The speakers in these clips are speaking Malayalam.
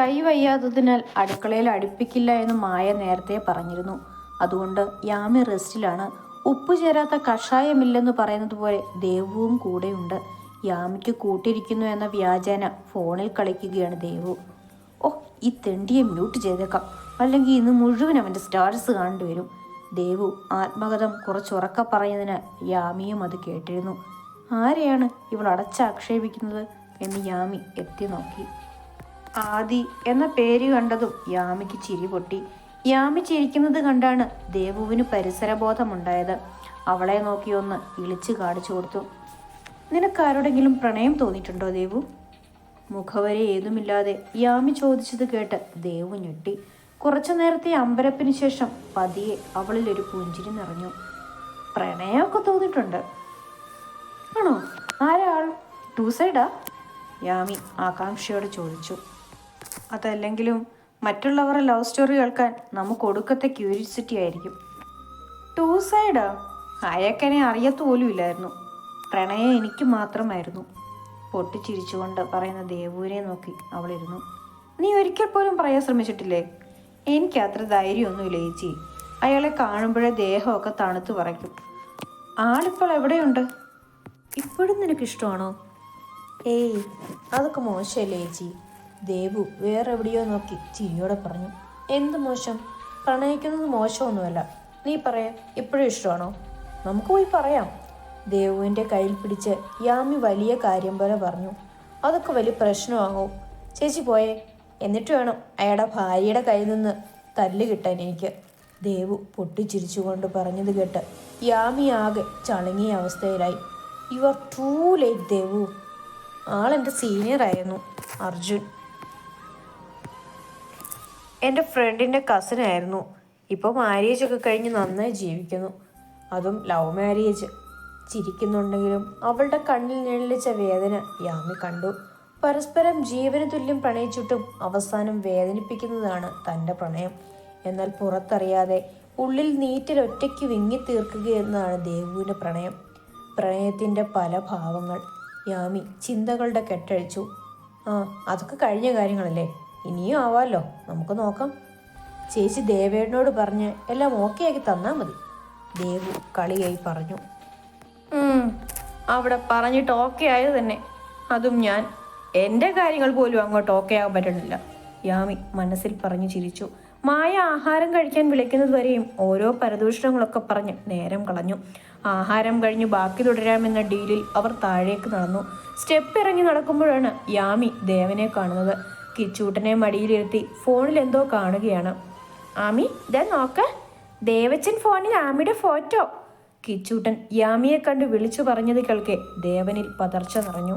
കൈ വയ്യാത്തതിനാൽ അടുക്കളയിൽ അടുപ്പിക്കില്ല എന്ന് മായ നേരത്തെ പറഞ്ഞിരുന്നു. അതുകൊണ്ട് യാമി റെസ്റ്റിലാണ്. ഉപ്പ് ചേരാത്ത കഷായമില്ലെന്ന് പറയുന്നത് പോലെ ദേവുവും കൂടെയുണ്ട്. യാമിക്ക് കൂട്ടിരിക്കുന്നു എന്ന വ്യാജേന ഫോണിൽ കളിക്കുകയാണ് ദേവു. ഓ ഈ തെണ്ടിയെ മ്യൂട്ട് ചെയ്തേക്കാം. അല്ലെങ്കിൽ ഇന്ന് മുഴുവൻ അവന്റെ സ്റ്റാറ്റസ് കാണേണ്ടി വരും. ദേവു ആത്മകഥം കുറച്ചുറക്ക പറഞ്ഞതിനാൽ യാമിയും അത് കേട്ടിരുന്നു. ആരെയാണ് ഇവൾ അടച്ചാക്ഷേപിക്കുന്നത് എന്ന് യാമി എത്തി നോക്കി. ആദി എന്ന പേര് കണ്ടതും യാമിക്ക് ചിരി പൊട്ടി. യാമി ചിരിക്കുന്നത് കണ്ടാണ് ദേവുവിന് പരിസരബോധമുണ്ടായത്. അവളെ നോക്കി ഒന്ന് ഇളിച്ചു കാണിച്ചു കൊടുത്തു. നിനക്കാരോടെങ്കിലും പ്രണയം തോന്നിയിട്ടുണ്ടോ ദേവു? മുഖവരെ ഏതുമില്ലാതെ യാമി ചോദിച്ചത് കേട്ട് ദേവു ഞെട്ടി. കുറച്ചു നേരത്തെ അമ്പരപ്പിന് ശേഷം പതിയെ അവളിൽ ഒരു പുഞ്ചിരി നിറഞ്ഞു. പ്രണയമൊക്കെ തോന്നിയിട്ടുണ്ട്. ആണോ? ആരാൾ ടു സൈഡാ? യാമി ആകാംക്ഷയോട് ചോദിച്ചു. അതല്ലെങ്കിലും മറ്റുള്ളവരുടെ ലവ് സ്റ്റോറി കേൾക്കാൻ നമുക്ക് ഒടുക്കത്തെ ക്യൂരിയോസിറ്റി ആയിരിക്കും. ടു സൈഡാ അയക്കനെ അറിയത്തു പോലും ഇല്ലായിരുന്നു. പ്രണയം എനിക്ക് മാത്രമായിരുന്നു. പൊട്ടിച്ചിരിച്ചുകൊണ്ട് പറയുന്ന ദേവൂരെ നോക്കി അവളിരുന്നു. നീ ഒരിക്കൽ പോലും പറയാൻ ശ്രമിച്ചിട്ടില്ലേ? എനിക്ക് അത്ര ധൈര്യമൊന്നുമില്ല ചേച്ചി. അയാളെ കാണുമ്പോഴേ ദേഹമൊക്കെ തണുത്ത് പറയ്ക്കും. ആളിപ്പോൾ എവിടെയുണ്ട്? ഇപ്പോഴും നിനക്കിഷ്ടമാണോ? ഏയ് അതൊക്കെ മോശമല്ലേ ചേച്ചി? ദേവു വേറെ എവിടെയോ നോക്കി ചിരിയോടെ പറഞ്ഞു എന്ത് മോശം? പ്രണയിക്കുന്നത് മോശമൊന്നുമല്ല. നീ പറയാ എപ്പോഴും ഇഷ്ടമാണോ? നമുക്ക് പോയി പറയാം. ദേവുവിന്റെ കയ്യിൽ പിടിച്ച് യാമി വലിയ കാര്യം പോലെ പറഞ്ഞു അതൊക്കെ വലിയ പ്രശ്നമാകും ചേച്ചി പോയേ എന്നിട്ട് വേണം അയാളുടെ ഭാര്യയുടെ കയ്യിൽ നിന്ന് തല്ല് കിട്ടാൻ എനിക്ക്. ദേവു പൊട്ടിച്ചിരിച്ചുകൊണ്ട് പറഞ്ഞത് കേട്ട് യാമി ആകെ ചളുങ്ങിയ അവസ്ഥയിലായി. You are too late Devu. ആളെന്റെ senior ആയിരുന്നു അർജുൻ. എന്റെ ഫ്രണ്ടിന്റെ കസിനായിരുന്നു ഇപ്പോൾ മാരേജ് ഒക്കെ കഴിഞ്ഞ് നന്നായി ജീവിക്കുന്നു. അതും ലവ് മാരേജ് ചിരിക്കുന്നുണ്ടെങ്കിലും അവളുടെ കണ്ണിൽ നിഴലിച്ച വേദന യാമി കണ്ടു. പരസ്പരം ജീവന തുല്യം പ്രണയിച്ചിട്ടും അവസാനം വേദനിപ്പിക്കുന്നതാണ് തന്റെ പ്രണയം. എന്നാൽ പുറത്തറിയാതെ ഉള്ളിൽ നീറ്റിൽ ഒറ്റയ്ക്ക് വിങ്ങി തീർക്കുകയെന്നാണ് ദേവുവിന്റെ പ്രണയം. പ്രണയത്തിന്റെ പല ഭാവങ്ങൾ. യാമി ചിന്തകളുടെ കെട്ടഴിച്ചു. ആ അതൊക്കെ കഴിഞ്ഞ കാര്യങ്ങളല്ലേ? ഇനിയും ആവാമല്ലോ നമുക്ക് നോക്കാം. ചേച്ചി ദേവേടിനോട് പറഞ്ഞ് എല്ലാം ഓക്കെ ആക്കി തന്നാൽ മതി. ദേവു കളിയായി പറഞ്ഞു. അവിടെ പറഞ്ഞിട്ട് ഓക്കെ ആയത് തന്നെ. അതും ഞാൻ. എന്റെ കാര്യങ്ങൾ പോലും അങ്ങോട്ട് ഓക്കെ ആകാൻ പറ്റണില്ല യാമി മനസ്സിൽ പറഞ്ഞു ചിരിച്ചു. മായ ആഹാരം കഴിക്കാൻ വിളിക്കുന്നത് വരെയും ഓരോ പരദൂഷണങ്ങളൊക്കെ പറഞ്ഞ് നേരം കളഞ്ഞു. ആഹാരം കഴിഞ്ഞ് ബാക്കി തുടരാമെന്ന ഡീലിൽ അവർ താഴേക്ക് നടന്നു. സ്റ്റെപ്പ് ഇറങ്ങി നടക്കുമ്പോഴാണ് യാമി ദേവനെ കാണുന്നത്. കിച്ചൂട്ടനെ മടിയിലിരുത്തി ഫോണിൽ എന്തോ കാണുകയാണ്. ആമി ഇതാ നോക്ക. ദേവച്ചൻ ഫോണിൽ ആമിയുടെ ഫോട്ടോ. കിച്ചൂട്ടൻ യാമിയെ കണ്ട് വിളിച്ചു പറഞ്ഞത് കേൾക്കെ ദേവനിൽ പതർച്ച നിറഞ്ഞു.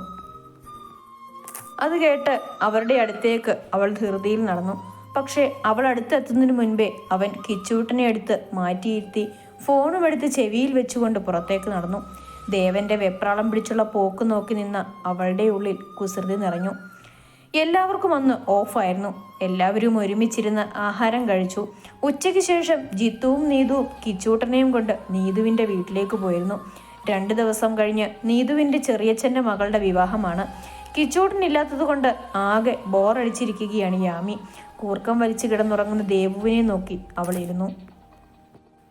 അത് കേട്ട് അവരുടെ അടുത്തേക്ക് അവൾ ധൃതിയിൽ നടന്നു. പക്ഷേ അവൾ അടുത്തെത്തുന്നതിന് മുൻപേ അവൻ കിച്ചൂട്ടനെ എടുത്ത് മാറ്റിയിരുത്തി ഫോണും എടുത്ത് ചെവിയിൽ വെച്ചുകൊണ്ട് പുറത്തേക്ക് നടന്നു. ദേവന്റെ വെപ്രാളം പിടിച്ചുള്ള പോക്ക് നോക്കി നിന്ന അവളുടെ ഉള്ളിൽ കുസൃതി നിറഞ്ഞു. എല്ലാവർക്കും അന്ന് ഓഫായിരുന്നു. എല്ലാവരും ഒരുമിച്ചിരുന്ന് ആഹാരം കഴിച്ചു. ഉച്ചയ്ക്ക് ശേഷം ജിത്തുവും നീതുവും കിച്ചൂട്ടനെയും കൊണ്ട് നീതുവിന്റെ വീട്ടിലേക്ക് പോയിരുന്നു. രണ്ട് ദിവസം കഴിഞ്ഞ് നീതുവിന്റെ ചെറിയച്ഛന്റെ മകളുടെ വിവാഹമാണ്. കിച്ചൂട്ടനില്ലാത്തത് കൊണ്ട് ആകെ ബോറടിച്ചിരിക്കുകയാണ് യാമി. കൂർക്കം വലിച്ചു കിടന്നുറങ്ങുന്ന ദേവുവിനെ നോക്കി അവളിരുന്നു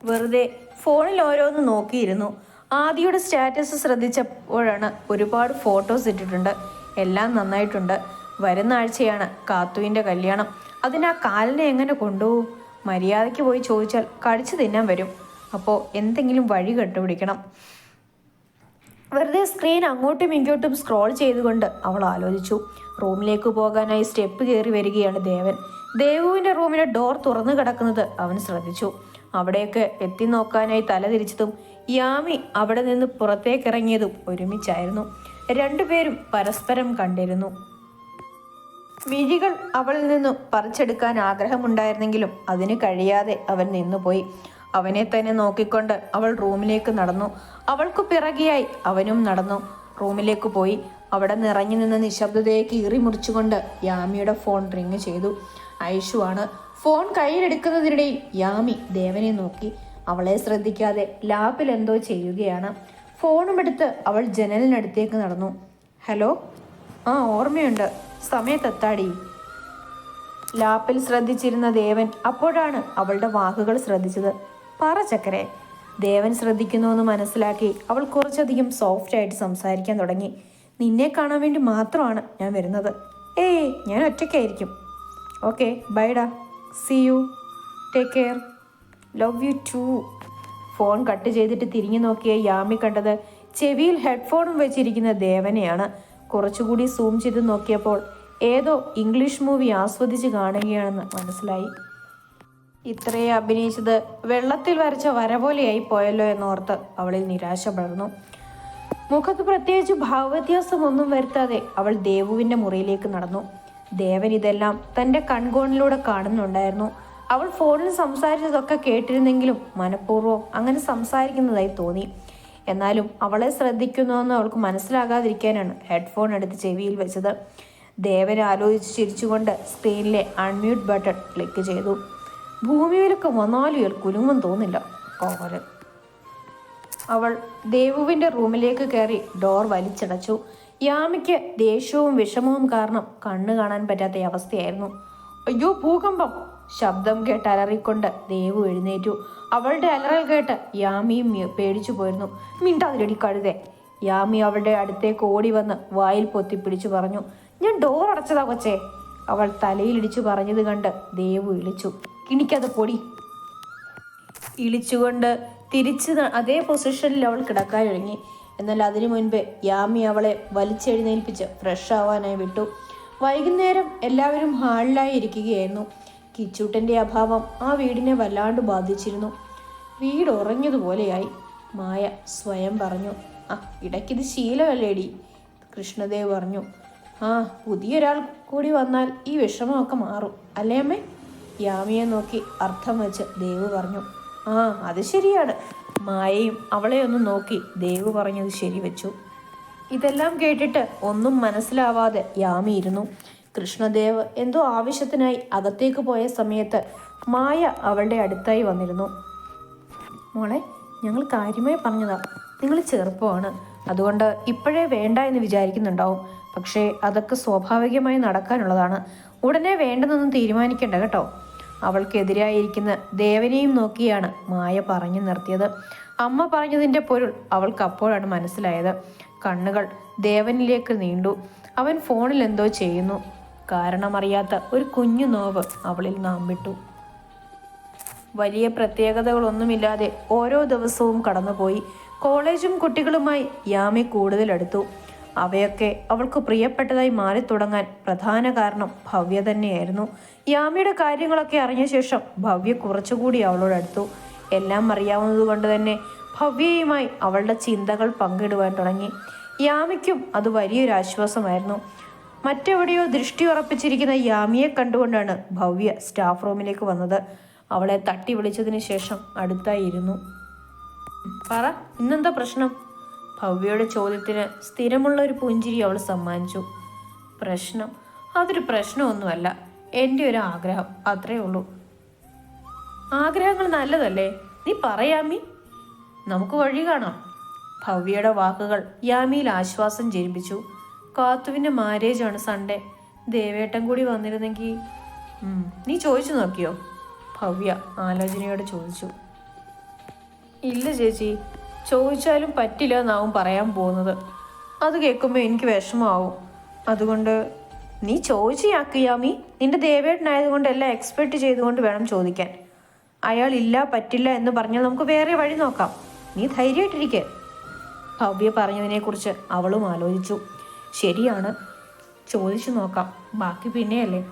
വെറുതെ ഫോണിൽ ഓരോന്ന് നോക്കിയിരുന്നു. ആദിയുടെ സ്റ്റാറ്റസ് ശ്രദ്ധിച്ചപ്പോഴാണ് ഒരുപാട് ഫോട്ടോസ് ഇട്ടിട്ടുണ്ട്. എല്ലാം നന്നായിട്ടുണ്ട്. വരുന്ന ആഴ്ചയാണ് കാത്തുവിന്റെ കല്യാണം. അതിനാ കാലിനെ എങ്ങനെ കൊണ്ടുപോകും? മര്യാദയ്ക്ക് പോയി ചോദിച്ചാൽ കടിച്ചു തിന്നാൻ വരും. അപ്പോൾ എന്തെങ്കിലും വഴി കണ്ടുപിടിക്കണം. വെറുതെ സ്ക്രീൻ അങ്ങോട്ടും ഇങ്ങോട്ടും സ്ക്രോൾ ചെയ്തുകൊണ്ട് അവൾ ആലോചിച്ചു. റൂമിലേക്ക് പോകാനായി സ്റ്റെപ്പ് കയറി വരികയാണ് ദേവൻ. ദേവുവിന്റെ റൂമിലെ ഡോർ തുറന്നു കിടക്കുന്നത് അവൻ ശ്രദ്ധിച്ചു. അവിടെയൊക്കെ എത്തി നോക്കാനായി തല തിരിച്ചതും യാമി അവിടെ നിന്ന് പുറത്തേക്കിറങ്ങിയതും ഒരുമിച്ചായിരുന്നു. രണ്ടുപേരും പരസ്പരം കണ്ടിരുന്നു. മിഴികൾ അവളിൽ നിന്നു പറിച്ചെടുക്കാൻ ആഗ്രഹമുണ്ടായിരുന്നെങ്കിലും അതിന് കഴിയാതെ അവൻ നിന്നുപോയി. അവനെ തന്നെ നോക്കിക്കൊണ്ട് അവൾ റൂമിലേക്ക് നടന്നു. അവൾക്കു പിറകെയായി അവനും നടന്നു. റൂമിലേക്ക് പോയി. അവിടെ നിറഞ്ഞു നിന്ന നിശബ്ദതയെ കീറി മുറിച്ചുകൊണ്ട് യാമിയുടെ ഫോൺ റിങ് ചെയ്തു. ഐഷു ആണ്. ഫോൺ കയ്യിലെടുക്കുന്നതിനിടയിൽ യാമി ദേവനെ നോക്കി. അവളെ ശ്രദ്ധിക്കാതെ ലാപ്പിൽ എന്തോ ചെയ്യുകയാണ്. ഫോണും എടുത്ത് അവൾ ജനലിനടുത്തേക്ക് നടന്നു. ഹലോ? ആ ഓർമ്മയുണ്ട്. സമയത്തെത്താടി. ലാപ്പിൽ ശ്രദ്ധിച്ചിരുന്ന ദേവൻ അപ്പോഴാണ് അവളുടെ വാക്കുകൾ ശ്രദ്ധിച്ചത്. പറ ചക്കരെ. ദേവൻ ശ്രദ്ധിക്കുന്നു എന്ന് മനസ്സിലാക്കി അവൾ കുറച്ചധികം സോഫ്റ്റ് ആയിട്ട് സംസാരിക്കാൻ തുടങ്ങി. നിന്നെ കാണാൻ വേണ്ടി മാത്രമാണ് ഞാൻ വരുന്നത്. ഏയ് ഞാൻ ഒറ്റയ്ക്കായിരിക്കും. Okay ബൈഡാ see you take care love you too phone cut ചെയ്തിട്ട് തിരിഞ്ഞു നോക്കിയ യാമി കണ്ടത് ചെവിയിൽ ഹെഡ്ഫോണും വെച്ചിരിക്കുന്ന ദേവനെയാണ്. കുറച്ചുകൂടി സൂം ചെയ്ത് നോക്കിയപ്പോൾ ഏതോ ഇംഗ്ലീഷ് മൂവി ആസ്വദിച്ച് കാണുകയാണെന്ന് മനസ്സിലായി. ഇത്രയെ അഭിനയിച്ചത് വെള്ളത്തിൽ വരച്ച വര പോലെയായി പോയല്ലോ എന്നോർത്ത് അവളിൽ നിരാശ പടർന്നു. മുഖത്ത് പ്രത്യേകിച്ച് ഭാവവ്യത്യാസമൊന്നും വരുത്താതെ അവൾ ദേവുവിന്റെ മുറിയിലേക്ക് നടന്നു. ദേവൻ ഇതെല്ലാം തന്റെ കൺകോണിലൂടെ കാണുന്നുണ്ടായിരുന്നു. അവൾ ഫോണിൽ സംസാരിച്ചതൊക്കെ കേട്ടിരുന്നെങ്കിലും മനഃപൂർവം അങ്ങനെ സംസാരിക്കുന്നതായി തോന്നി. എന്നാലും അവളെ ശ്രദ്ധിക്കുന്നു എന്ന് അവൾക്ക് മനസ്സിലാകാതിരിക്കാനാണ് ഹെഡ്ഫോൺ എടുത്ത് ചെവിയിൽ വെച്ചത്. ദേവൻ ആലോചിച്ച് ചിരിച്ചുകൊണ്ട് സ്ക്രീനിലെ അൺമ്യൂട്ട് ബട്ടൺ ക്ലിക്ക് ചെയ്തു. ഭൂമിയിലൊക്കെ വന്നാലും ഇയാൾ കുലുങ്ങും തോന്നില്ല. കോവലൻ അവൾ ദേവുവിന്റെ റൂമിലേക്ക് കയറി ഡോർ വലിച്ചടച്ചു. യാമിക്ക് ദേഷ്യവും വിഷമവും കാരണം കണ്ണു കാണാൻ പറ്റാത്ത അവസ്ഥയായിരുന്നു. അയ്യോ ഭൂകമ്പം. ശബ്ദം കേട്ട് അലറിക്കൊണ്ട് ദേവു എഴുന്നേറ്റു. അവളുടെ അലറൽ കേട്ട് യാമിയും മ്യ- പേടിച്ചു പോയിരുന്നു. മിണ്ടാതിരടി കഴുതേ. യാമി അവളുടെ അടുത്തേക്ക് ഓടി വന്ന് വായിൽ പൊത്തി പിടിച്ചു പറഞ്ഞു ഞാൻ ഡോർ അടച്ചതാ കൊച്ചേ. അവൾ തലയിലിടിച്ചു പറഞ്ഞത് കണ്ട് ദേവു ഇളിച്ചു. കിണിക്കത് പൊടി. ഇളിച്ചുകൊണ്ട് തിരിച്ച് അതേ പൊസിഷനിൽ അവൾ കിടക്കാൻ ഒരുങ്ങി. എന്നാൽ അതിനു മുൻപ് യാമി അവളെ വലിച്ചെഴുന്നേൽപ്പിച്ച് ഫ്രഷ് ആവാനായി വിട്ടു. വൈകുന്നേരം എല്ലാവരും ഹാളിലായി ഇരിക്കുകയായിരുന്നു. കിച്ചൂട്ടന്റെ അഭാവം ആ വീടിനെ വല്ലാണ്ട് ബാധിച്ചിരുന്നു. വീട് ഉറഞ്ഞതുപോലെയായി. മായ സ്വയം പറഞ്ഞു ആ ഇടയ്ക്കിത് ശീലമല്ലേടി? കൃഷ്ണദേവ് പറഞ്ഞു ആ പുതിയൊരാൾ കൂടി വന്നാൽ ഈ വിഷമമൊക്കെ മാറും അല്ലേ അമ്മേ? യാമിയെ നോക്കി അർത്ഥം വെച്ച് ദേവ് പറഞ്ഞു ആ അത് ശരിയാണ്. മായയും അവളെ ഒന്ന് നോക്കി ദേവ് പറഞ്ഞത് ശരിവെച്ചു. ഇതെല്ലാം കേട്ടിട്ട് ഒന്നും മനസ്സിലാവാതെ യാമി ഇരുന്നു. കൃഷ്ണദേവ് എന്തോ ആവശ്യത്തിനായി അകത്തേക്ക് പോയ സമയത്ത് മായ അവളുടെ അടുത്തായി വന്നിരുന്നു. മോളെ ഞങ്ങൾ കാര്യമായി പറഞ്ഞതാ. നിങ്ങൾ ചെറുപ്പമാണ്. അതുകൊണ്ട് ഇപ്പോഴേ വേണ്ട എന്ന് വിചാരിക്കുന്നുണ്ടാവും. പക്ഷേ അതൊക്കെ സ്വാഭാവികമായി നടക്കാനുള്ളതാണ്. ഉടനെ വേണ്ടെന്നൊന്നും തീരുമാനിക്കേണ്ട കേട്ടോ. അവൾക്കെതിരായിരിക്കുന്ന ദേവനെയും നോക്കിയാണ് മായ പറഞ്ഞു നിർത്തിയത്. അമ്മ പറഞ്ഞതിന്റെ പൊരുൾ അവൾക്ക് അപ്പോഴാണ് മനസ്സിലായത്. കണ്ണുകൾ ദേവനിലേക്ക് നീണ്ടു. അവൻ ഫോണിൽ എന്തോ ചെയ്യുന്നു. കാരണമറിയാത്ത ഒരു കുഞ്ഞു നോവ് അവളിൽ നാം വിട്ടു. വലിയ പ്രത്യേകതകളൊന്നുമില്ലാതെ ഓരോ ദിവസവും കടന്നുപോയി കോളേജും കുട്ടികളുമായി യാമി കൂടുതലെടുത്തു. അവയൊക്കെ അവൾക്ക് പ്രിയപ്പെട്ടതായി മാറി തുടങ്ങാൻ പ്രധാന കാരണം ഭവ്യ തന്നെയായിരുന്നു. യാമിയുടെ കാര്യങ്ങളൊക്കെ അറിഞ്ഞ ശേഷം ഭവ്യ കുറച്ചുകൂടി അവളോട് അടുത്തു. എല്ലാം അറിയാവുന്നതുകൊണ്ട് തന്നെ ഭവ്യയുമായി അവളുടെ ചിന്തകൾ പങ്കിടുവാൻ തുടങ്ങി. യാമിക്കും അത് വലിയൊരു ആശ്വാസമായിരുന്നു. മറ്റെവിടെയോ ദൃഷ്ടി ഉറപ്പിച്ചിരിക്കുന്ന യാമിയെ കണ്ടുകൊണ്ടാണ് ഭവ്യ സ്റ്റാഫ് റൂമിലേക്ക് വന്നത്. അവളെ തട്ടി വിളിച്ചതിന് ശേഷം അടുത്തായിരുന്നു പറ ഇന്നെന്താ പ്രശ്നം? ഭവ്യയുടെ ചോദ്യത്തിന് സ്ഥിരമുള്ള ഒരു പുഞ്ചിരി അവൾ സമ്മാനിച്ചു. പ്രശ്നം? അതൊരു പ്രശ്നമൊന്നുമല്ല. എന്റെ ഒരു ആഗ്രഹം. അത്രേ ഉള്ളൂ. ആഗ്രഹങ്ങൾ നല്ലതല്ലേ? നീ പറയാമി നമുക്ക് വഴി കാണാം. ഭവ്യയുടെ വാക്കുകൾ യാമിയിൽ ആശ്വാസം ജനിപ്പിച്ചു. കാത്തുവിന്റെ ആണ് സൺഡേ. ദേവേട്ടൻ കൂടി വന്നിരുന്നെങ്കിൽ നീ ചോദിച്ചു നോക്കിയോ? ഭവ്യ ആലോചനയോട് ചോദിച്ചു. ഇല്ല ചേച്ചി ചോദിച്ചാലും പറ്റില്ല എന്നാവും പറയാൻ പോകുന്നത്. അത് കേൾക്കുമ്പോൾ എനിക്ക് വിഷമമാവും. അതുകൊണ്ട് നീ ചോദിച്ചു യാക്കിയാമി നിന്റെ ദേവേട്ടനായതുകൊണ്ട് എല്ലാം എക്സ്പെക്ട് ചെയ്തുകൊണ്ട് വേണം ചോദിക്കാൻ. അയാൾ ഇല്ല പറ്റില്ല എന്ന് പറഞ്ഞാൽ നമുക്ക് വേറെ വഴി നോക്കാം. നീ ധൈര്യമായിട്ടിരിക്കെ. ഭവ്യ പറഞ്ഞതിനെക്കുറിച്ച് അവളും ആലോചിച്ചു. ശരിയാണ്. ചോദിച്ചു നോക്കാം. ബാക്കി പിന്നെയല്ലേ?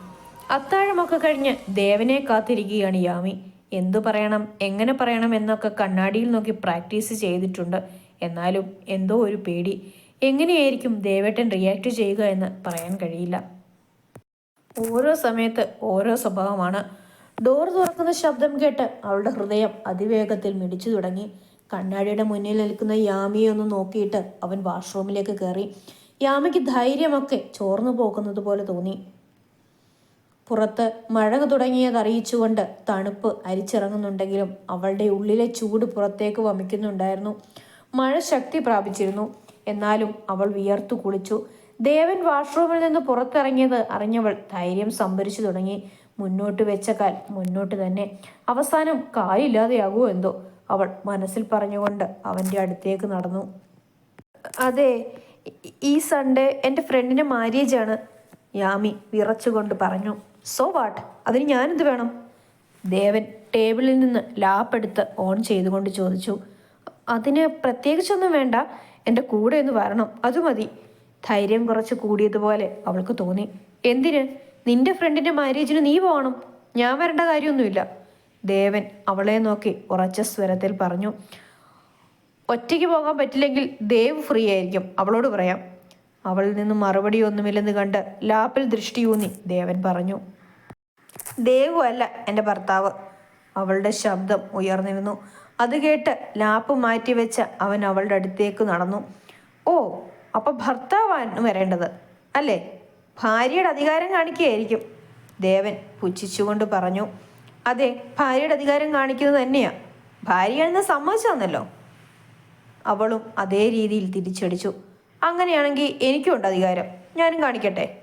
അത്താഴമൊക്കെ കഴിഞ്ഞ് ദേവനെ കാത്തിരിക്കുകയാണ് യാമി. എന്തു പറയണം എങ്ങനെ പറയണം എന്നൊക്കെ കണ്ണാടിയിൽ നോക്കി പ്രാക്ടീസ് ചെയ്തിട്ടുണ്ട്. എന്നാലും എന്തോ ഒരു പേടി. എങ്ങനെയായിരിക്കും ദേവേട്ടൻ റിയാക്ട് ചെയ്യുക എന്ന് പറയാൻ കഴിയില്ല. ഓരോ സമയത്ത് ഓരോ സ്വഭാവമാണ്. ഡോർ തുറക്കുന്ന ശബ്ദം കേട്ട് അവളുടെ ഹൃദയം അതിവേഗത്തിൽ മിടിച്ചു തുടങ്ങി. കണ്ണാടിയുടെ മുന്നിൽ നിൽക്കുന്ന യാമിയെ ഒന്ന് നോക്കിയിട്ട് അവൻ വാഷ്റൂമിലേക്ക് കയറി. യാമിക്ക് ധൈര്യമൊക്കെ ചോർന്നു പോകുന്നത് പോലെ തോന്നി. പുറത്ത് മഴ തുടങ്ങിയതറിയിച്ചുകൊണ്ട് തണുപ്പ് അരിച്ചിറങ്ങുന്നുണ്ടെങ്കിലും അവളുടെ ഉള്ളിലെ ചൂട് പുറത്തേക്ക് വമിക്കുന്നുണ്ടായിരുന്നു. മഴ ശക്തി പ്രാപിച്ചിരുന്നു. എന്നാലും അവൾ വിയർത്തു കുളിച്ചു. ദേവൻ വാഷ്റൂമിൽ നിന്ന് പുറത്തിറങ്ങിയത് അറിഞ്ഞവൾ ധൈര്യം സംഭരിച്ചു തുടങ്ങി. മുന്നോട്ട് വെച്ച കാൽ മുന്നോട്ട് തന്നെ. അവസാനം കാലില്ലാതെയാകുമോ എന്തോ അവൾ മനസ്സിൽ പറഞ്ഞുകൊണ്ട് അവന്റെ അടുത്തേക്ക് നടന്നു. അതെ ഈ- സൺഡേ എന്റെ ഫ്രണ്ടിന്റെ മാര്യേജ് ആണ്. യാമി വിറച്ചുകൊണ്ട് പറഞ്ഞു സോ വാട്ട് അതിന് ഞാനെന്ത് വേണം? ദേവൻ ടേബിളിൽ നിന്ന് ലാപ്പ് എടുത്ത് ഓൺ ചെയ്തുകൊണ്ട് ചോദിച്ചു അതിന് പ്രത്യേകിച്ചൊന്നും വേണ്ട എന്റെ കൂടെ ഒന്ന് വരണം അത് മതി. ധൈര്യം കുറച്ച് കൂടിയതുപോലെ അവൾക്ക് തോന്നി. എന്തിന്? നിന്റെ ഫ്രണ്ടിന്റെ മാര്യേജിന് നീ പോകണം ഞാൻ വരേണ്ട കാര്യമൊന്നുമില്ല. ദേവൻ അവളെ നോക്കി ഉറച്ച സ്വരത്തിൽ പറഞ്ഞു ഒറ്റയ്ക്ക് പോകാൻ പറ്റില്ലെങ്കിൽ ദേവ് ഫ്രീ ആയിരിക്കും. അവളോട് പറയാം. അവളിൽ നിന്ന് മറുപടി ഒന്നുമില്ലെന്ന് കണ്ട് ലാപ്പിൽ ദൃഷ്ടിയൂന്നി ദേവൻ പറഞ്ഞു ദേവു അല്ല എന്റെ ഭർത്താവ്. അവളുടെ ശബ്ദം ഉയർന്നിരുന്നു. അത് കേട്ട് ലാപ്പ് മാറ്റി വെച്ച് അവൻ അവളുടെ അടുത്തേക്ക് നടന്നു. ഓ അപ്പൊ ഭർത്താവാണ് വരേണ്ടത് അല്ലേ? ഭാര്യയുടെ അധികാരം കാണിക്കുകയായിരിക്കും. ദേവൻ പുച്ഛിച്ചുകൊണ്ട് പറഞ്ഞു അതെ ഭാര്യയുടെ അധികാരം കാണിക്കുന്നത് തന്നെയാ. ഭാര്യയാണെന്ന് സമ്മതിച്ചു തന്നല്ലോ അവളും അതേ രീതിയിൽ തിരിച്ചടിച്ചു. അങ്ങനെയാണെങ്കിൽ എനിക്കുണ്ട് അധികാരം. ഞാനും കാണിക്കട്ടെ.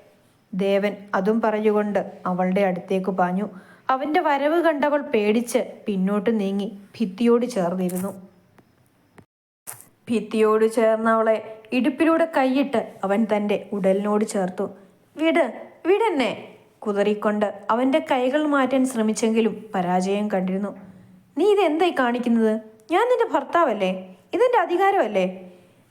ദേവൻ അതും പറഞ്ഞുകൊണ്ട് അവളുടെ അടുത്തേക്ക് പാഞ്ഞു. അവന്റെ വരവ് കണ്ടവൾ പേടിച്ച് പിന്നോട്ട് നീങ്ങി ഭിത്തിയോട് ചേർന്നിരുന്നു. ഭിത്തിയോട് ചേർന്ന അവളെ ഇടുപ്പിലൂടെ കൈയിട്ട് അവൻ തന്റെ ഉടലിനോട് ചേർത്തു. വിട് വിടെന്നെ കുതറിക്കൊണ്ട് അവന്റെ കൈകൾ മാറ്റാൻ ശ്രമിച്ചെങ്കിലും പരാജയം കണ്ടിരുന്നു. നീ ഇതെന്തായി കാണിക്കുന്നത്? ഞാൻ നിന്റെ ഭർത്താവല്ലേ? ഇതെന്റെ അധികാരമല്ലേ?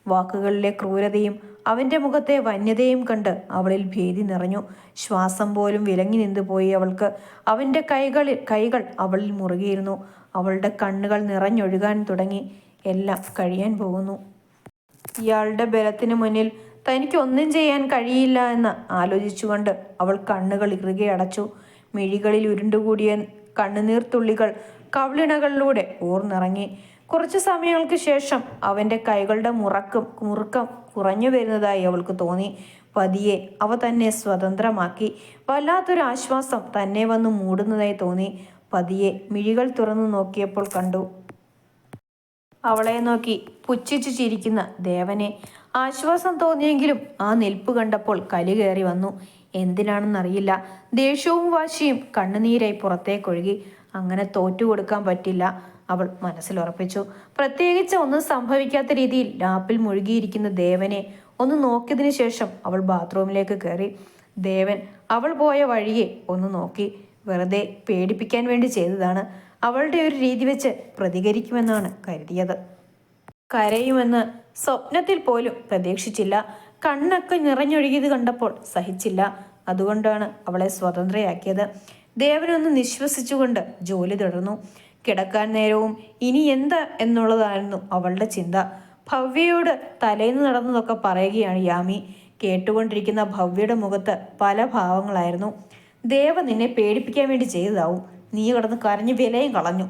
വാക്കുകളിലെ ക്രൂരതയും അവന്റെ മുഖത്തെ വന്യതയും കണ്ട് അവളിൽ ഭീതി നിറഞ്ഞു. ശ്വാസം പോലും വിലങ്ങി നിന്നുപോയി അവൾക്ക്. അവന്റെ കൈകളിൽ കൈകൾ അവളിൽ മുറുകിയിരുന്നു. അവളുടെ കണ്ണുകൾ നിറഞ്ഞൊഴുകാൻ തുടങ്ങി. എല്ലാം കഴിയാൻ പോകുന്നു. ഇയാളുടെ ബലത്തിന് മുന്നിൽ തനിക്ക് ഒന്നും ചെയ്യാൻ കഴിയില്ല എന്ന് ആലോചിച്ചുകൊണ്ട് അവൾ കണ്ണുകൾ ഇറുകെ അടച്ചു. മിഴികളിൽ ഉരുണ്ടുകൂടിയ കണ്ണുനീർത്തുള്ളികൾ കവിളിണകളിലൂടെ ഊർന്നിറങ്ങി. കുറച്ചു സമയങ്ങൾക്ക് ശേഷം അവന്റെ കൈകളുടെ മുറക്കം മുറുക്കം കുറഞ്ഞു വരുന്നതായി അവൾക്ക് തോന്നി. പതിയെ അവ തന്നെ സ്വതന്ത്രമാക്കി. വല്ലാത്തൊരു ആശ്വാസം തന്നെ വന്ന് മൂടുന്നതായി തോന്നി. പതിയെ മിഴികൾ തുറന്നു നോക്കിയപ്പോൾ കണ്ടു. അവളെ നോക്കി പുച്ഛിച്ചു ചിരിക്കുന്ന ദേവനെ. ആശ്വാസം തോന്നിയെങ്കിലും ആ നിൽപ്പ് കണ്ടപ്പോൾ കലി കയറി വന്നു. എന്തിനാണെന്നറിയില്ല. ദേഷ്യവും വാശിയും കണ്ണുനീരായി പുറത്തേക്കൊഴുകി. അങ്ങനെ തോറ്റു കൊടുക്കാൻ പറ്റില്ല. അവൾ മനസ്സിലുറപ്പിച്ചു. പ്രത്യേകിച്ച് ഒന്നും സംഭവിക്കാത്ത രീതിയിൽ ലാപ്പിൽ മുഴുകിയിരിക്കുന്ന ദേവനെ ഒന്ന് നോക്കിയതിനു ശേഷം അവൾ ബാത്റൂമിലേക്ക് കയറി. ദേവൻ അവൾ പോയ വഴിയെ ഒന്ന് നോക്കി. വെറുതെ പേടിപ്പിക്കാൻ വേണ്ടി ചെയ്തതാണ്. അവളുടെ ഒരു രീതി വെച്ച് പ്രതികരിക്കുമെന്നാണ് കരുതിയത്. കരയുമെന്ന് സ്വപ്നത്തിൽ പോലും പ്രതീക്ഷിച്ചില്ല. കണ്ണൊക്കെ നിറഞ്ഞൊഴുകിയത് കണ്ടപ്പോൾ സഹിച്ചില്ല. അതുകൊണ്ടാണ് അവളെ സ്വതന്ത്രയാക്കിയത്. ദേവനൊന്ന് നിശ്വസിച്ചുകൊണ്ട് ജോലി തുടർന്നു. കിടക്കാൻ നേരവും ഇനി എന്താ എന്നുള്ളതായിരുന്നു അവളുടെ ചിന്ത. ഭവ്യയോട് തലേന്ന് നടന്നതൊക്കെ പറയുകയാണ് യാമി. കേട്ടുകൊണ്ടിരിക്കുന്ന ഭവ്യയുടെ മുഖത്ത് പല ഭാവങ്ങളായിരുന്നു. ദേവ നിന്നെ പേടിപ്പിക്കാൻ വേണ്ടി ചെയ്തതാവും. നീ കിടന്ന് കരഞ്ഞ് വിലയും കളഞ്ഞു.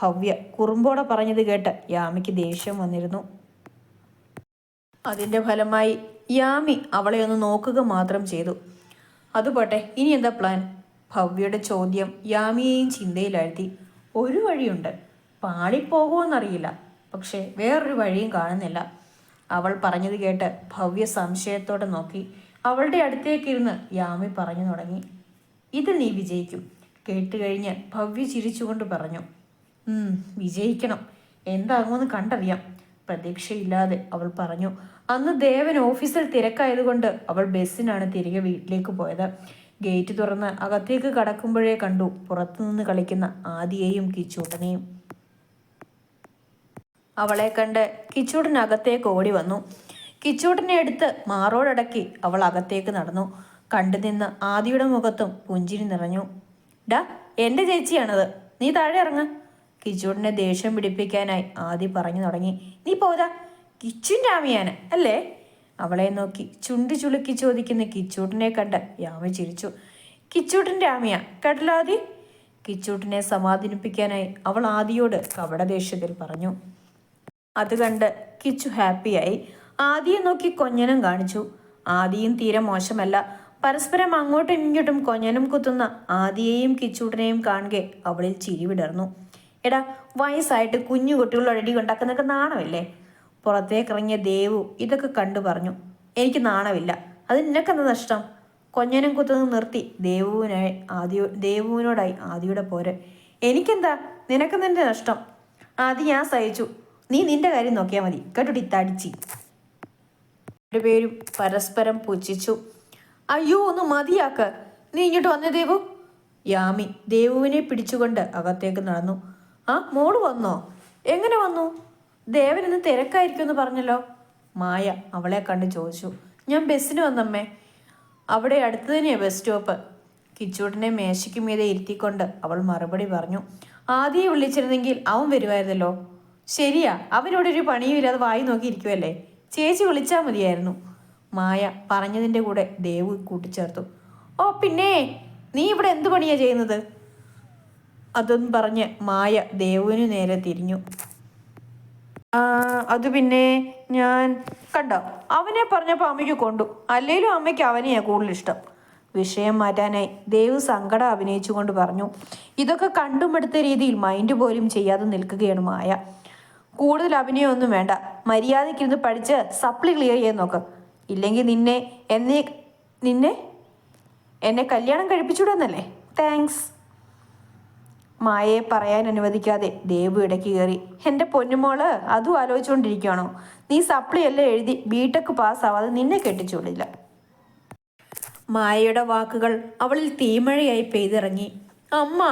ഭവ്യ കുറുമ്പോടെ പറഞ്ഞത് കേട്ട് യാമിക്ക് ദേഷ്യം വന്നിരുന്നു. അതിന്റെ ഫലമായി യാമി അവളെ ഒന്ന് നോക്കുക മാത്രം ചെയ്തു. അതുപോട്ടെ ഇനി എന്താ പ്ലാൻ? ഭവ്യയുടെ ചോദ്യം യാമിയെയും ചിന്തയിലാഴ്ത്തി. ഒരു വഴിയുണ്ട്. പാളിപ്പോകുമെന്നറിയില്ല പക്ഷേ വേറൊരു വഴിയും കാണുന്നില്ല. അവൾ പറഞ്ഞത് കേട്ട് ഭവ്യ സംശയത്തോടെ നോക്കി. അവളുടെ അടുത്തേക്കിരുന്ന് യാമി പറഞ്ഞു തുടങ്ങി. ഇത് നീ വിജയിക്കും. കേട്ടുകഴിഞ്ഞ് ഭവ്യ ചിരിച്ചുകൊണ്ട് പറഞ്ഞു. "ഉം, വിജയിക്കണം. എന്താകുമെന്ന് കണ്ടറിയാം. പ്രതീക്ഷയില്ലാതെ അവൾ പറഞ്ഞു. അന്ന് ദേവൻ ഓഫീസിൽ തിരക്കായതുകൊണ്ട് അവൾ ബസ്സിനാണ് തിരികെ വീട്ടിലേക്ക് പോയത്. ഗേറ്റ് തുറന്ന് അകത്തേക്ക് കടക്കുമ്പോഴേ കണ്ടു പുറത്തുനിന്ന് കളിക്കുന്ന ആദിയെയും കിച്ചൂട്ടനെയും. അവളെ കണ്ട് കിച്ചൂട്ടൻ അകത്തേക്ക് ഓടി വന്നു. കിച്ചൂട്ടനെ എടുത്ത് മാറോടടക്കി അവൾ അകത്തേക്ക് നടന്നു. കണ്ടു നിന്ന് ആദിയുടെ മുഖത്തും പുഞ്ചിരി നിറഞ്ഞു. ഡാ എന്റെ ചേച്ചിയാണത്. നീ താഴെ ഇറങ്ങ. കിച്ചൂടിനെ ദേഷ്യം പിടിപ്പിക്കാനായി ആദി പറഞ്ഞു തുടങ്ങി. നീ പോതാ കിച്ചുന്റെ ആമിയാന് അല്ലേ? അവളെ നോക്കി ചുണ്ടി ചുളുക്കി ചോദിക്കുന്ന കിച്ചൂട്ടിനെ കണ്ട് യാമി ചിരിച്ചു. കിച്ചൂട്ടിന്റെ ആമിയ കടലാതി കിച്ചൂട്ടിനെ സമാധാനിപ്പിക്കാനായി അവൾ ആദിയോട് കപടദേഷ്യത്തിൽ പറഞ്ഞു. അത് കണ്ട് കിച്ചു ഹാപ്പിയായി. ആദിയെ നോക്കി കൊഞ്ഞനും കാണിച്ചു. ആദിയും തീരെ മോശമല്ല. പരസ്പരം അങ്ങോട്ടും ഇങ്ങോട്ടും കൊഞ്ഞനും കുത്തുന്ന ആദിയെയും കിച്ചൂട്ടനെയും കാണുക അവളിൽ ചിരി വിടർന്നു. എടാ വയസ്സായിട്ട് കുഞ്ഞു കുട്ടികളോട് അടി ഉണ്ടാക്കുന്നൊക്കെ നാണമില്ലേ? പുറത്തേക്കിറങ്ങിയ ദേവു ഇതൊക്കെ കണ്ടു പറഞ്ഞു. എനിക്ക് നാണമില്ല. അത് നിനക്കെന്താ നഷ്ടം? കൊഞ്ഞനും കുത്തുന്നത് നിർത്തി ദേവുവിനായി ആദ്യ ദേവുവിനോടായി ആദിയുടെ പോരെ. എനിക്കെന്താ? നിനക്ക് നിന്റെ നഷ്ടം? ആദ്യ ഞാൻ സഹിച്ചു. നീ നിന്റെ കാര്യം നോക്കിയാൽ മതി. കേട്ടോടി തടിച്ചി. രണ്ടുപേരും പരസ്പരം പുച്ഛിച്ചു. അയ്യോ ഒന്ന് മതിയാക്ക. നീ ഇങ്ങോട്ട് വന്നേ ദേവു. യാമി ദേവുവിനെ പിടിച്ചുകൊണ്ട് അകത്തേക്ക് നടന്നു. ആ മോൾ വന്നോ? എങ്ങനെ വന്നു? ദേവൻ ഇന്ന് തിരക്കായിരിക്കും എന്ന് പറഞ്ഞല്ലോ. മായ അവളെ കണ്ട് ചോദിച്ചു. ഞാൻ ബസ്സിന് വന്നമ്മേ. അവിടെ അടുത്ത് തന്നെയാ ബസ് സ്റ്റോപ്പ്. കിച്ചൂട്ടിനെ മേശയ്ക്ക് മീതെ ഇരുത്തിക്കൊണ്ട് അവൾ മറുപടി പറഞ്ഞു. ആദ്യം വിളിച്ചിരുന്നെങ്കിൽ അവൻ വരുമായിരുന്നല്ലോ. ശരിയാ അവനോട് ഒരു പണിയും ഇല്ലാതെ വായി നോക്കി ഇരിക്കുമല്ലേ ചേച്ചി വിളിച്ചാൽ മതിയായിരുന്നു. മായ പറഞ്ഞതിന്റെ കൂടെ ദേവ് കൂട്ടിച്ചേർത്തു. ഓ പിന്നെ നീ ഇവിടെ എന്ത് പണിയാ ചെയ്യുന്നത്? അതൊന്നും പറഞ്ഞ് മായ ദേവുവിനു നേരെ തിരിഞ്ഞു. അത് പിന്നെ ഞാൻ കണ്ട? അവനെ പറഞ്ഞപ്പോൾ അമ്മയ്ക്ക് കൊണ്ടു. അല്ലെങ്കിലും അമ്മയ്ക്ക് അവനെയാണ് കൂടുതൽ ഇഷ്ടം വിഷയം മാറ്റാനായി ദേവ് സങ്കടം അഭിനയിച്ചുകൊണ്ട് പറഞ്ഞു. ഇതൊക്കെ കണ്ടുമെടുത്ത രീതിയിൽ മൈൻഡ് പോലും ചെയ്യാതെ നിൽക്കുകയാണ് മായ. കൂടുതൽ അഭിനയമൊന്നും വേണ്ട. മര്യാദയ്ക്കിരുന്ന് പഠിച്ച് സപ്ലി ക്ലിയർ ചെയ്യാൻ നോക്ക്. ഇല്ലെങ്കിൽ നിന്നെ എന്നെ നിന്നെ എന്നെ കല്യാണം കഴിപ്പിച്ചൂടെന്നല്ലേ താങ്ക്സ് മായയെ പറയാൻ അനുവദിക്കാതെ ദേവു ഇടയ്ക്ക് കയറി എന്റെ പൊന്നുമോൾ അതും ആലോചിച്ചുകൊണ്ടിരിക്കുകയാണോ നീ സപ്ലി എല്ലാം എഴുതി ബിടെക് പാസ്സാവാതെ നിന്നെ കെട്ടിച്ചുവിടില്ല മായയുടെ വാക്കുകൾ അവളിൽ തീമഴയായി പെയ്തിറങ്ങി. അമ്മ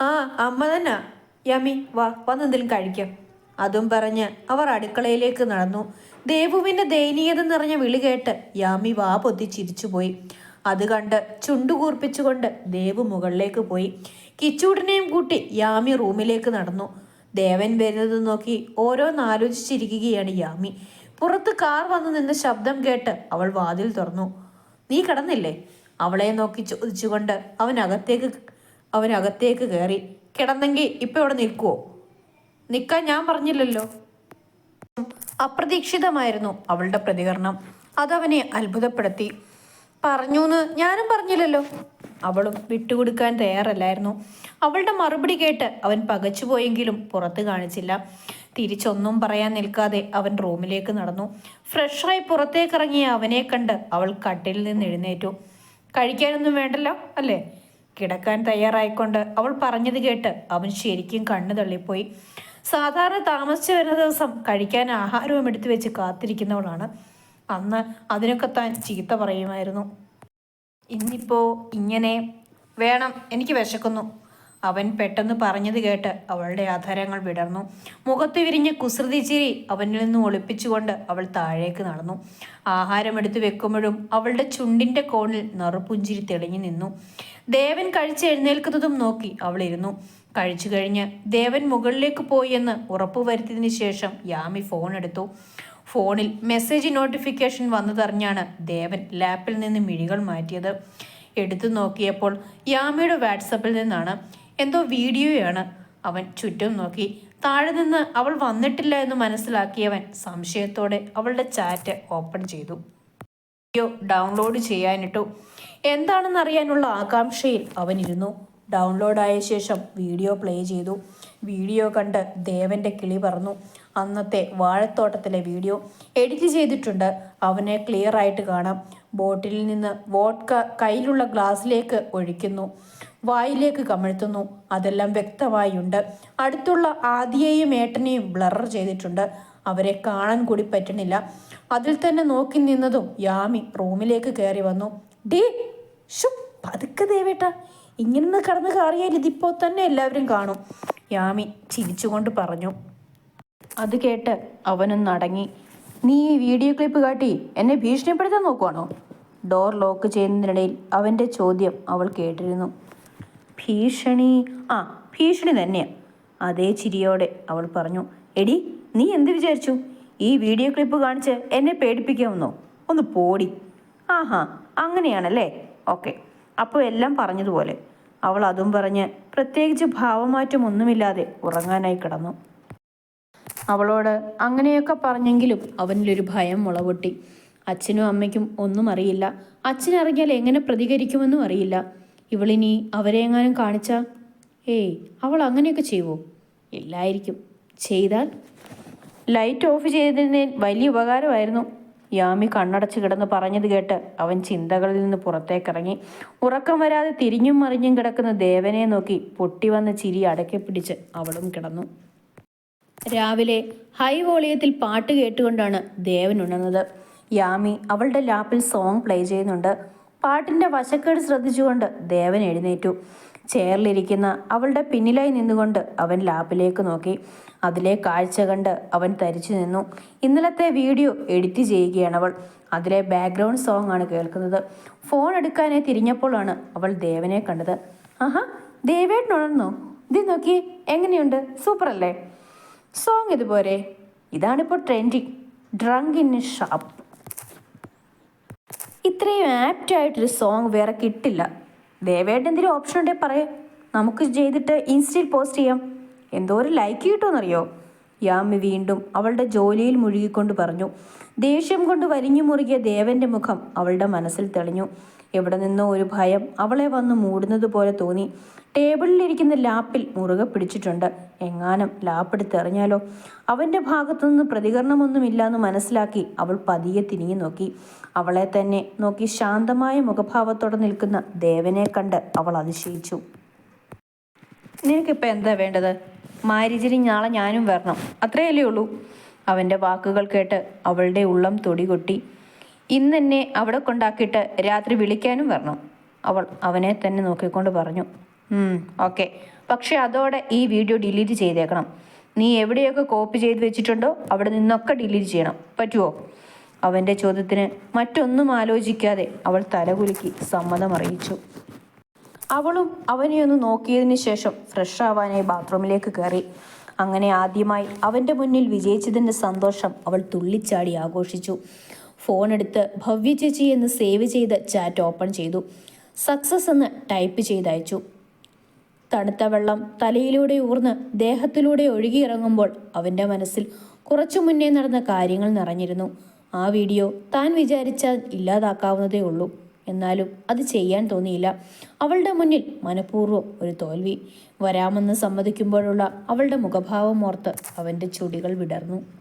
ആ അമ്മ തന്നെ. യമി വാ വന്നെന്തെങ്കിലും കഴിക്കാം. അതും പറഞ്ഞ് അവർ അടുക്കളയിലേക്ക് നടന്നു. ദേവുവിന്റെ ദയനീയത നിറഞ്ഞ വിളി കേട്ട് യാമി വാ പൊത്തി ചിരിച്ചുപോയി. അത് കണ്ട് ചുണ്ടുകൂർപ്പിച്ചുകൊണ്ട് ദേവ് മുകളിലേക്ക് പോയി. കിച്ചൂടിനെയും കൂട്ടി യാമി റൂമിലേക്ക് നടന്നു. ദേവൻ വരുന്നത് നോക്കി ഓരോന്നാലോചിച്ചിരിക്കുകയാണ് യാമി. പുറത്ത് കാർ വന്നു നിന്ന് ശബ്ദം കേട്ട് അവൾ വാതിൽ തുറന്നു. നീ കിടന്നില്ലേ? അവളെ നോക്കി ചോദിച്ചുകൊണ്ട് അവൻ അകത്തേക്ക് അവൻ അകത്തേക്ക് കയറി. കിടന്നെങ്കിൽ ഇപ്പൊ ഇവിടെ നിൽക്കുവോ? നിൽക്കാൻ ഞാൻ പറഞ്ഞില്ലല്ലോ. അപ്രതീക്ഷിതമായിരുന്നു അവളുടെ പ്രതികരണം. അതവനെ അത്ഭുതപ്പെടുത്തി. പറഞ്ഞൂന്ന്? ഞാനും പറഞ്ഞില്ലല്ലോ. അവളും വിട്ടുകൊടുക്കാൻ തയ്യാറല്ലായിരുന്നു. അവളുടെ മറുപടി കേട്ട് അവൻ പകച്ചുപോയെങ്കിലും പുറത്ത് കാണിച്ചില്ല. തിരിച്ചൊന്നും പറയാൻ നിൽക്കാതെ അവൻ റൂമിലേക്ക് നടന്നു. ഫ്രഷായി പുറത്തേക്കിറങ്ങിയ അവനെ കണ്ട് അവൾ കട്ടിൽ നിന്ന് എഴുന്നേറ്റു. കഴിക്കാനൊന്നും വേണ്ടല്ലോ അല്ലേ? കിടക്കാൻ തയ്യാറായിക്കൊണ്ട് അവൾ പറഞ്ഞത് കേട്ട് അവൻ ശരിക്കും കണ്ണു തള്ളിപ്പോയി. സാധാരണ താമസിച്ചു വരുന്ന ദിവസം കഴിക്കാൻ ആഹാരവും എടുത്തു വെച്ച് കാത്തിരിക്കുന്നവളാണ്. അന്ന് അതിനൊക്കെ താൻ ചീത്ത പറയുമായിരുന്നു. ഇന്നിപ്പോ ഇങ്ങനെ വേണം എനിക്ക് വിശക്കുന്നു. അവൻ പെട്ടെന്ന് പറഞ്ഞത് കേട്ട് അവളുടെ ആധാരങ്ങൾ വിടർന്നു. മുഖത്ത് വിരിഞ്ഞ കുസൃതി ചിരി അവനിൽ നിന്ന് ഒളിപ്പിച്ചുകൊണ്ട് അവൾ താഴേക്ക് നടന്നു. ആഹാരം എടുത്തു വെക്കുമ്പോഴും അവളുടെ ചുണ്ടിന്റെ കോണിൽ നറുപുഞ്ചിരി തെളിഞ്ഞു നിന്നു. ദേവൻ കഴിച്ച് എഴുന്നേൽക്കുന്നതും നോക്കി അവൾ ഇരുന്നു. കഴിച്ചു കഴിഞ്ഞ് ദേവൻ മുകളിലേക്ക് പോയി എന്ന് ഉറപ്പുവരുത്തിയതിനു ശേഷം യാമി ഫോൺ എടുത്തു. ഫോണിൽ മെസ്സേജ് നോട്ടിഫിക്കേഷൻ വന്നതറിഞ്ഞാണ് ദേവൻ ലാപ്പിൽ നിന്ന് മിഴികൾ മാറ്റിയത്. എടുത്തു നോക്കിയപ്പോൾ യാമയുടെ വാട്സപ്പിൽ നിന്നാണ് എന്തോ വീഡിയോയാണ് അവൻ ചുറ്റും നോക്കി. താഴെ നിന്ന് അവൾ വന്നിട്ടില്ല എന്ന് മനസ്സിലാക്കിയവൻ സംശയത്തോടെ അവളുടെ ചാറ്റ് ഓപ്പൺ ചെയ്തു. വീഡിയോ ഡൗൺലോഡ് ചെയ്യാനിട്ടു. എന്താണെന്നറിയാനുള്ള ആകാംക്ഷയിൽ അവനിരുന്നു ഡൗൺലോഡായ ശേഷം വീഡിയോ പ്ലേ ചെയ്തു. വീഡിയോ കണ്ട് ദേവന്റെ കിളി പറന്നു. അന്നത്തെ വാഴത്തോട്ടത്തിലെ വീഡിയോ എഡിറ്റ് ചെയ്തിട്ടുണ്ട്. അവനെ ക്ലിയർ ആയിട്ട് കാണാം. ബോട്ടിൽ നിന്ന് വോഡ്ക കയ്യിലുള്ള ഗ്ലാസ്സിലേക്ക് ഒഴിക്കുന്നു. വായിലേക്ക് കമഴ്ത്തുന്നു. അതെല്ലാം വ്യക്തമായുണ്ട്. അടുത്തുള്ള ആദിയെയും ഏട്ടനെയും ബ്ലർ ചെയ്തിട്ടുണ്ട്. അവരെ കാണാൻ കൂടി പറ്റണില്ല അതിൽ തന്നെ നോക്കി നിന്നതും യാമി റൂമിലേക്ക് കയറി വന്നു. ഡേ ഷു പതുക്കെ ദേവേട്ട. ഇങ്ങനെ കടന്ന് കയറിയാൽ ഇതിപ്പോൾ തന്നെ എല്ലാവരും കാണും. യാമി ചിരിച്ചുകൊണ്ട് പറഞ്ഞു. അത് കേട്ട് അവനും നടങ്ങി. നീ ഈ വീഡിയോ ക്ലിപ്പ് കാട്ടി എന്നെ ഭീഷണിപ്പെടുത്താൻ നോക്കുവാണോ? ഡോർ ലോക്ക് ചെയ്യുന്നതിനിടയിൽ അവന്റെ ചോദ്യം അവൾ കേട്ടിരുന്നു. ഭീഷണി? ആ ഭീഷണി തന്നെയാ. അതേ ചിരിയോടെ അവൾ പറഞ്ഞു. എടി നീ എന്ത് വിചാരിച്ചു? ഈ വീഡിയോ ക്ലിപ്പ് കാണിച്ച് എന്നെ പേടിപ്പിക്കാമെന്നോ ഒന്ന് പോടി. ആഹാ അങ്ങനെയാണല്ലേ? ഓക്കെ അപ്പോൾ എല്ലാം പറഞ്ഞതുപോലെ. അവൾ അതും പറഞ്ഞ് പ്രത്യേകിച്ച് ഭാവമാറ്റം ഒന്നുമില്ലാതെ ഉറങ്ങാനായി കിടന്നു. അവളോട് അങ്ങനെയൊക്കെ പറഞ്ഞെങ്കിലും അവനിലൊരു ഭയം മുളവൊട്ടി അച്ഛനും അമ്മയ്ക്കും ഒന്നും അറിയില്ല. അച്ഛനറിഞ്ഞാൽ എങ്ങനെ പ്രതികരിക്കുമെന്നും അറിയില്ല. ഇവളിനി അവരെ എങ്ങാനും കാണിച്ചാ? ഏയ് അവൾ അങ്ങനെയൊക്കെ ചെയ്യുമോ എല്ലായിരിക്കും ചെയ്താൽ? ലൈറ്റ് ഓഫ് ചെയ്തതിന് വലിയ ഉപകാരമായിരുന്നു. യാമി കണ്ണടച്ച് കിടന്ന് പറഞ്ഞത് കേട്ട് അവൻ ചിന്തകളിൽ നിന്ന് പുറത്തേക്കിറങ്ങി. ഉറക്കം വരാതെ തിരിഞ്ഞും മറിഞ്ഞും കിടക്കുന്ന ദേവനെ നോക്കി പൊട്ടി വന്ന ചിരി അടക്കി പിടിച്ച് അവളും കിടന്നു. രാവിലെ ഹൈ വോളിയത്തിൽ പാട്ട് കേട്ടുകൊണ്ടാണ് ദേവൻ ഉണർന്നത്. യാമി അവളുടെ ലാപ്പിൽ സോങ് പ്ലേ ചെയ്യുന്നുണ്ട്. പാട്ടിന്റെ വശക്കേട് ശ്രദ്ധിച്ചുകൊണ്ട് ദേവൻ എഴുന്നേറ്റു. ചെയറിലിരിക്കുന്ന അവളുടെ പിന്നിലായി നിന്നുകൊണ്ട് അവൻ ലാപ്പിലേക്ക് നോക്കി. അതിലെ കാഴ്ച കണ്ട് അവൻ തരിച്ചു നിന്നു. ഇന്നലത്തെ വീഡിയോ എഡിറ്റ് ചെയ്യുകയാണ് അവൾ. അതിലെ ബാക്ക്ഗ്രൗണ്ട് സോങ് ആണ് കേൾക്കുന്നത്. ഫോൺ എടുക്കാനായി തിരിഞ്ഞപ്പോഴാണ് അവൾ ദേവനെ കണ്ടത്. ആഹാ ദേവേട്ടനുണർന്നു ഇത് നോക്കി എങ്ങനെയുണ്ട്? സൂപ്പർ അല്ലേ സോങ് ഇതുപോലെ. ഇതാണിപ്പോൾ ട്രെൻഡിങ് ഡ്രങ്ക് ഇൻ ഷാപ്പ് ഇത്രയും ആപ്റ്റ് ആയിട്ടൊരു സോങ് വേറെ കിട്ടില്ല. ദയവായിട്ട് എന്തെങ്കിലും ഓപ്ഷൻ ഉണ്ടെങ്കിൽ പറയാം. നമുക്ക് ചെയ്തിട്ട് ഇൻസ്റ്റയിൽ പോസ്റ്റ് ചെയ്യാം. എന്തോ ഒരു ലൈക്ക് കിട്ടുമെന്നറിയോ? യാമി വീണ്ടും അവളുടെ ജോലിയിൽ മുഴുകിക്കൊണ്ട് പറഞ്ഞു. ദേഷ്യം കൊണ്ട് വലിഞ്ഞു മുറുകിയ ദേവന്റെ മുഖം അവളുടെ മനസ്സിൽ തെളിഞ്ഞു. എവിടെ നിന്നോ ഒരു ഭയം അവളെ വന്ന് മൂടുന്നത് പോലെ തോന്നി. ടേബിളിലിരിക്കുന്ന ലാപ്പിൽ മുറുകെ പിടിച്ചിട്ടുണ്ട്. എങ്ങാനും ലാപ്പെടുത്തെറിഞ്ഞാലോ? അവന്റെ ഭാഗത്തുനിന്ന് പ്രതികരണമൊന്നുമില്ല എന്ന് മനസ്സിലാക്കി അവൾ പതിയെ തിരിഞ്ഞു നോക്കി. അവളെ തന്നെ നോക്കി ശാന്തമായ മുഖഭാവത്തോടെ നിൽക്കുന്ന ദേവനെ കണ്ട് അവൾ അതിശയിച്ചു. നിനക്കിപ്പോൾ എന്താ വേണ്ടത്? മാരിജിനി നാളെ ഞാനും വരണം. അത്രയല്ലേ ഉള്ളൂ. അവന്റെ വാക്കുകൾ കേട്ട് അവളുടെ ഉള്ളം തൊടികൊട്ടി. ഇന്ന് ഇന്നെന്നെ അവിടെ കൊണ്ടാക്കിയിട്ട് രാത്രി വിളിക്കാനും വരണം. അവൾ അവനെ തന്നെ നോക്കിക്കൊണ്ട് പറഞ്ഞു. ഓക്കെ പക്ഷെ അതോടെ ഈ വീഡിയോ ഡിലീറ്റ് ചെയ്തേക്കണം. നീ എവിടെയൊക്കെ കോപ്പി ചെയ്ത് വെച്ചിട്ടുണ്ടോ അവിടെ നിന്നൊക്കെ ഡിലീറ്റ് ചെയ്യണം. പറ്റുമോ അവന്റെ ചോദ്യത്തിന് മറ്റൊന്നും ആലോചിക്കാതെ അവൾ തലകുലുക്കി സമ്മതം അറിയിച്ചു. അവളും അവനെ ഒന്ന് നോക്കിയതിന് ശേഷം ഫ്രഷ് ആവാനായി ബാത്റൂമിലേക്ക് കയറി. അങ്ങനെ ആദ്യമായി അവന്റെ മുന്നിൽ വിജയിച്ചതിന്റെ സന്തോഷം അവൾ തുള്ളിച്ചാടി ആഘോഷിച്ചു. ഫോൺ എടുത്ത് ഭവ്യ ചേച്ചി എന്ന് സേവ് ചെയ്ത് ചാറ്റ് ഓപ്പൺ ചെയ്തു. സക്സസ് എന്ന് ടൈപ്പ് ചെയ്തയച്ചു. തണുത്ത വെള്ളം തലയിലൂടെ ഊർന്ന് ദേഹത്തിലൂടെ ഒഴുകിയിറങ്ങുമ്പോൾ അവന്റെ മനസ്സിൽ കുറച്ചു മുന്നേ നടന്ന കാര്യങ്ങൾ നിറഞ്ഞിരുന്നു. ആ വീഡിയോ താൻ വിചാരിച്ചാൽ ഇല്ലാതാക്കാവുന്നതേ ഉള്ളൂ. എന്നാലും അത് ചെയ്യാൻ തോന്നിയില്ല. അവളുടെ മുന്നിൽ മനഃപൂർവം ഒരു തോൽവി. വരാമെന്ന് സമ്മതിക്കുമ്പോഴുള്ള അവളുടെ മുഖഭാവം ഓർത്ത് അവന്റെ ചുടികൾ വിടർന്നു.